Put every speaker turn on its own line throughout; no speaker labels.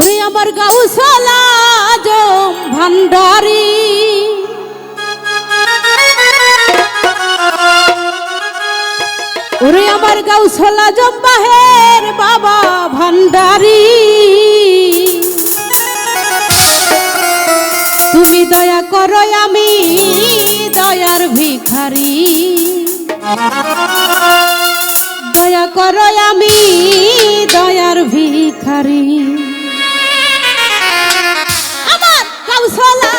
ওই আমার গাউসলা জম ভান্ডারি। ওরে আমার গাউসলা জম বাহের বাবা ভান্ডারি। তুমি দয়া করো আমি দয়ার ভিখারি। দয়া করো আমি দয়ার ভিখারি। আমার
কৌশলা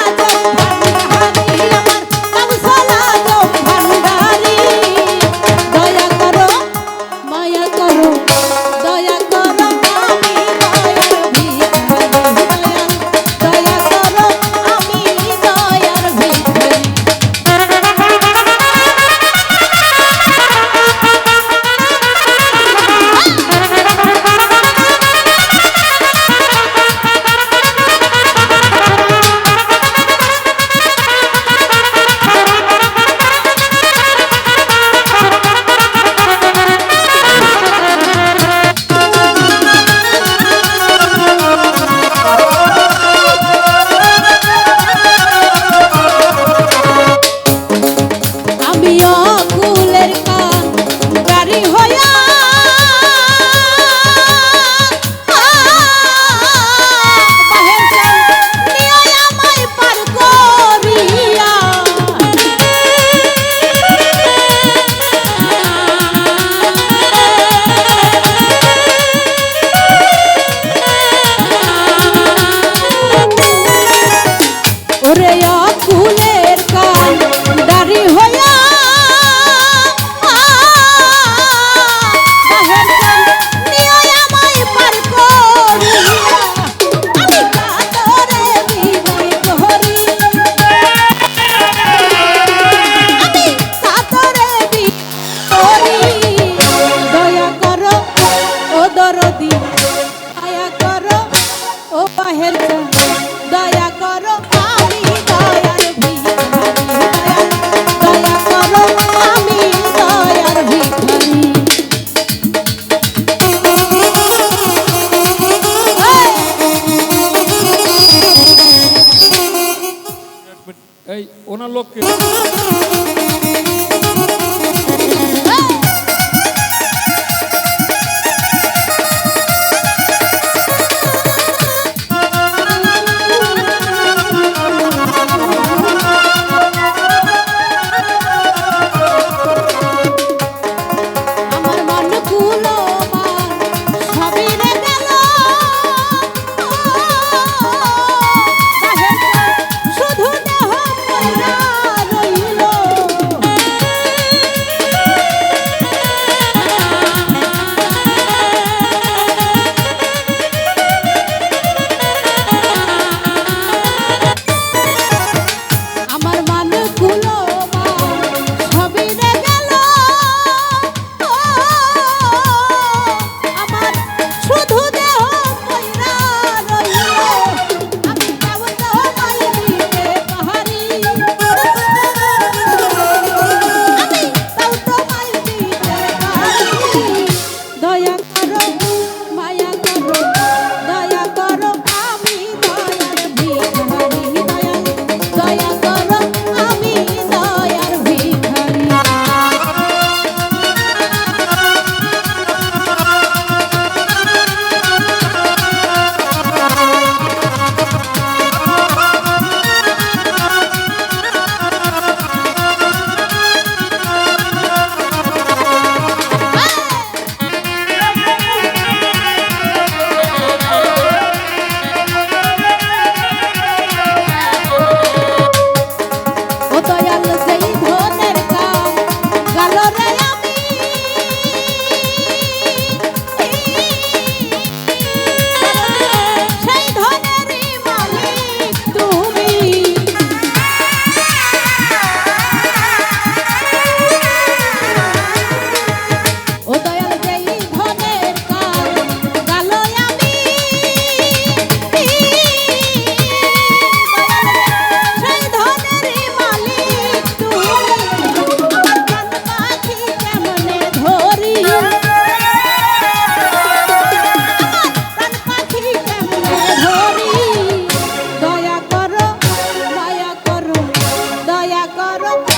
no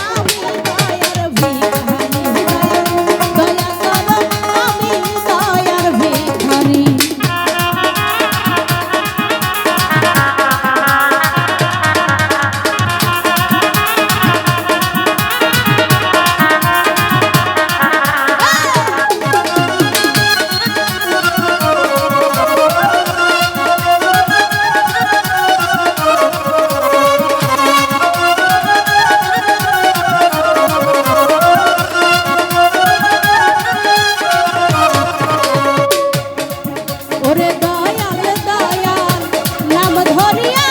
হরিয়া